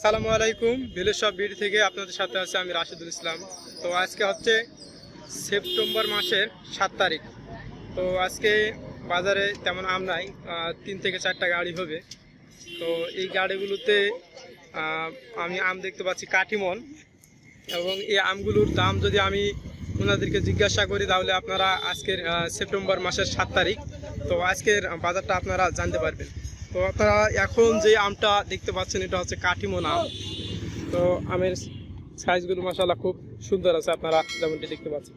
আসসালামু আলাইকুম। ভিলেজ সব বিডি থেকে আপনাদের সাথে আছে আমি রাশিদুল ইসলাম। তো আজকে হচ্ছে সেপ্টেম্বর মাসের সাত তারিখ। তো আজকে বাজারে তেমন আম নাই তিন থেকে চারটা গাড়ি হবে। তো এই গাড়িগুলোতে আমি আম দেখতে পাচ্ছি কাটিমন এবং এই আমগুলোর দাম যদি আমি ওনাদেরকে জিজ্ঞাসা করি, তাহলে আপনারা আজকের সেপ্টেম্বর মাসের সাত তারিখ। তো আজকের বাজারটা আপনারা জানতে পারবেন। তো আপনারা এখন যে আমটা দেখতে পাচ্ছেন, এটা হচ্ছে কাঠিমন আম। তো আমের সাইজগুলো মাসাল্লাহ খুব সুন্দর আছে, আপনারা যেমনটি দেখতে পাচ্ছেন।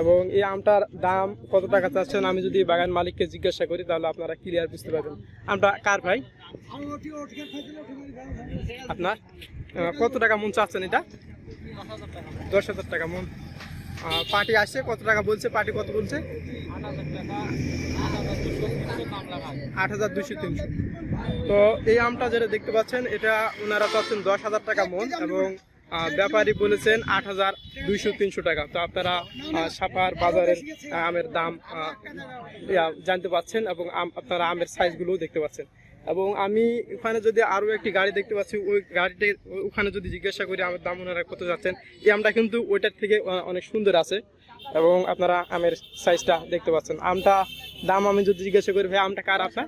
এবং এই আমটার দাম কত টাকা চাচ্ছেন, আমি যদি বাগান মালিককে জিজ্ঞাসা করি, তাহলে আপনারা ক্লিয়ার বুঝতে পারবেন। আমটা কার ভাই? আপনার? কত টাকা মন চাচ্ছেন এটা? দশ হাজার টাকা মন। পার্টি আসছে, কত টাকা বলছে? পার্টি কত বলছে? আট হাজার দুশো তিনশো। তো এই আমটা যেটা দেখতে পাচ্ছেন, এটা ওনারা পাচ্ছেন দশ হাজার টাকা মন এবং ব্যাপারী বলেছেন আট হাজার দুইশো তিনশো টাকা। তো আপনারা সাপার বাজারের আমের দাম জানতে পাচ্ছেন এবং আপনারা আমের সাইজগুলোও দেখতে পাচ্ছেন। এবং আমি ওখানে যদি আরও একটি গাড়ি দেখতে পাচ্ছি ওই গাড়িটি ওখানে যদি জিজ্ঞাসা করি আমার দাম ওনারা কত যাচ্ছেন? এই আমটা কিন্তু ওইটার থেকে অনেক সুন্দর আছে। এবং আপনারা আমের সাইজটা দেখতে পাচ্ছেন। আমটা দাম আমি যদি জিজ্ঞাসা করি ভাই আমটা কার আপনার?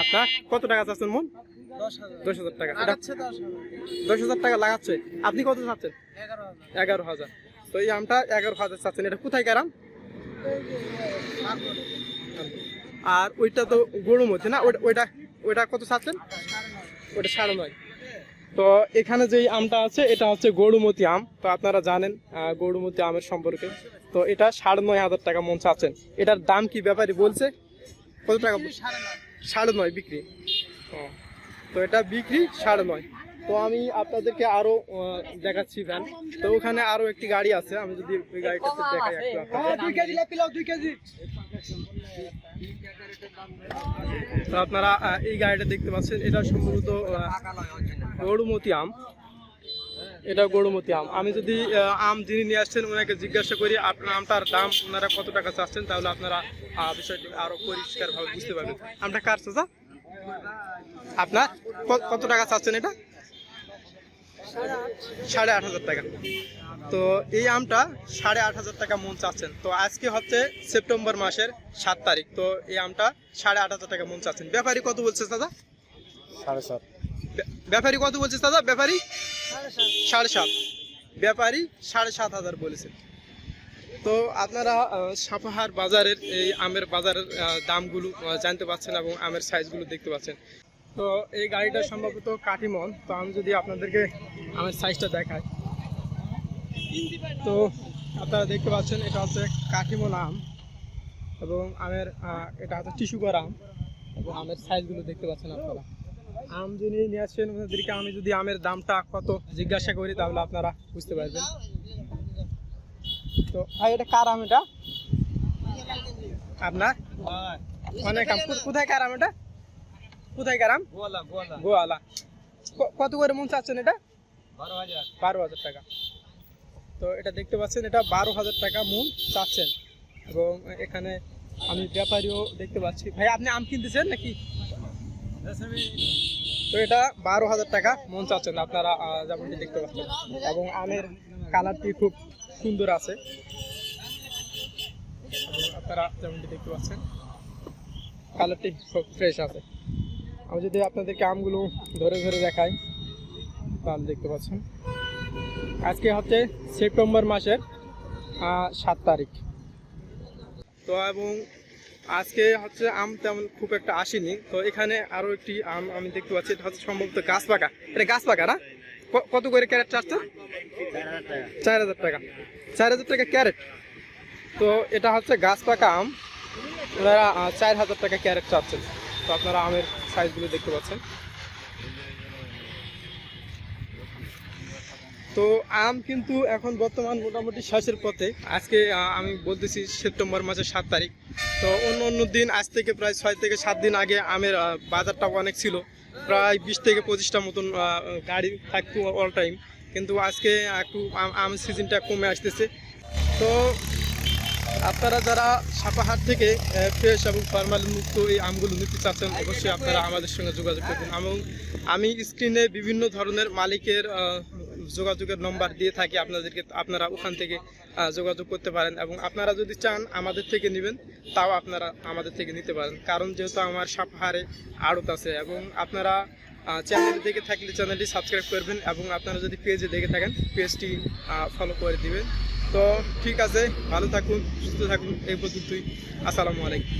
আপনার কত টাকা চাচ্ছেন মন? দশ হাজার টাকা। দশ হাজার। টাকা লাগাচ্ছে। আপনি কত চাচ্ছেন? এগারো হাজার। তো এই আমটা এগারো হাজার চাচ্ছেন। এটা কোথায় কারাম আর ওইটা তো গরুর মধ্যে না? ওইটা ওইটা কত চাচ্ছেন ওইটা সাড়ে নয়। তো এখানে যেই আমটা আছে, এটা হচ্ছে গরুমতি আম। তো আপনারা জানেন গরুমতি আমের সম্পর্কে। তো এটা সাড়ে নয় হাজার টাকা মন চাচ্ছেন। এটার দাম কি ব্যাপারী বলছে? কত টাকা সাড়ে নয় বিক্রি। তো এটা বিক্রি সাড়ে নয়। তো আমি আপনাদেরকে আরও দেখাচ্ছি ভ্যান। তো ওখানে আরও একটি গাড়ি আছে। আমি যদি ওই গাড়িটাতে দেখাই, একটু আপনাদের। তো আপনারা এই গাড়িটা দেখতে পাচ্ছেন, এটা সম্ভবত গরুমতি আম। এটা গরুমতি আম। আমি যদি আম যিনি নিয়ে আসছেন, ওনাকে জিজ্ঞাসা করি, আপনার আমটার দাম, ওনারা কত টাকা চাচ্ছেন, তাহলে আপনারা বিষয়টি আরও পরিষ্কারভাবে বুঝতে পারবেন। আমটা কার চাচা? আপনার? কত টাকা চাচ্ছেন এটা? সাড়ে আট হাজার টাকা। তো এই আমটা সাড়ে আট হাজার টাকা মন চাচ্ছেন। তো আজকে হচ্ছে সেপ্টেম্বর মাসের সাত তারিখ। তো এই আমটা সাড়ে আট হাজার টাকা মন চাচ্ছেন। ব্যাপারী কত বলছে দাদা? সাড়ে সাত। ব্যা- ব্যাপারী কত বলছে দাদা? ব্যাপারী? সাড়ে সাত। ব্যাপারী সাড়ে সাত হাজার বলেছে তো আপনারা সাপাহার বাজারের এই আমের বাজারের দামগুলো জানতে পাচ্ছেন এবং আমের সাইজগুলো দেখতে পাচ্ছেন। তো এই গাড়িটা সম্ভবত কাটিমন তো আমি যদি আপনাদেরকে আমের সাইজটা দেখাই। তো আপনারা দেখতে পাচ্ছেন এটা হচ্ছে কাটিমন আম এবং আমের এটা হচ্ছে টিস্যু করা আম এবং আমের সাইজগুলো দেখতে পাচ্ছেন আপনারা। আম যিনি নিয়ে আসছেন ওনাদেরকে আমি যদি আমের দামটা কত জিজ্ঞাসা করি তাহলে আপনারা বুঝতে পারবেন। তো ভাই এটা কার আম এটা? আপনার? অনেক আম। কোথায় কার আম এটা? কোথায় কার আম গোয়ালা। কত করে মন চাচ্ছেন এটা? বারো হাজার। টাকা। তো এটা দেখতে পাচ্ছেন এটা বারো হাজার টাকা মন চাচ্ছেন। এবং এখানে আমি ব্যাপারীও দেখতে পাচ্ছি। ভাই আপনি আম কিনতেছেন নাকি? তো এটা বারো হাজার টাকা মন চাচ্ছেন আপনারা যেমনটি দেখতে পাচ্ছেন। এবং আমের কালারটি খুব সুন্দর আছে। আপনারা যেমনটি দেখতে পাচ্ছেন কালারটি খুব ফ্রেশ আছে। আমি যদি আপনাদেরকে আমগুলো ধরে ধরে দেখাই, তাহলে দেখতে পাচ্ছেন। আজকে হচ্ছে সেপ্টেম্বর মাসের সাত তারিখ। তো এবং আজকে হচ্ছে আম তেমন খুব একটা আসেনি। তো এখানে আরও একটি আম আমি দেখতে পাচ্ছি, এটা হচ্ছে সম্ভবত গাছ পাকা। এটা গাছ পাকা না? কত করে ক্যারেট চাচ্ছে? চার হাজার টাকা। চার হাজার টাকা ক্যারেট। তো এটা হচ্ছে গাছ পাকা আম। চার হাজার টাকা ক্যারেট চাচ্ছেন। তো আপনারা আমের সাইজগুলো দেখতে পাচ্ছেন। তো আম কিন্তু এখন বর্তমান মোটামুটি শেষের পথে। আজকে আমি বলতেছি সেপ্টেম্বর মাসের সাত তারিখ। তো অন্য অন্য দিন, আজ থেকে প্রায় ছয় থেকে সাত দিন আগে আমের বাজারটা অনেক ছিল। প্রায় বিশ থেকে পঁচিশটা মতন গাড়ি থাকতো অল টাইম কিন্তু আজকে একটু আম- সিজনটা কমে আসতেছে। তো আপনারা যারা সাপাহাট থেকে ফ্রেশ এবং ফরমালিন মুক্ত এই আমগুলো নিতে চাচ্ছেন, অবশ্যই আপনারা আমাদের সঙ্গে যোগাযোগ করবেন এবং আমি স্ক্রিনে বিভিন্ন ধরনের মালিকের যোগাযোগের নম্বর দিয়ে থাকি আপনাদেরকে, আপনারা ওখান থেকে যোগাযোগ করতে পারেন এবং আপনারা যদি চান আমাদের থেকে নেবেন, তাও আপনারা আমাদের থেকে নিতে পারেন। কারণ যেহেতু আমার সাপাহারে আড়ত আছে এবং আপনারা চ্যানেল দেখে থাকলে চ্যানেলটি সাবস্ক্রাইব করবেন এবং আপনারা যদি পেজে দেখে থাকেন পেজটি ফলো করে দিবেন। তো ঠিক আছে ভালো থাকুন সুস্থ থাকুন এই পর্যন্তই। আসসালামু আলাইকুম।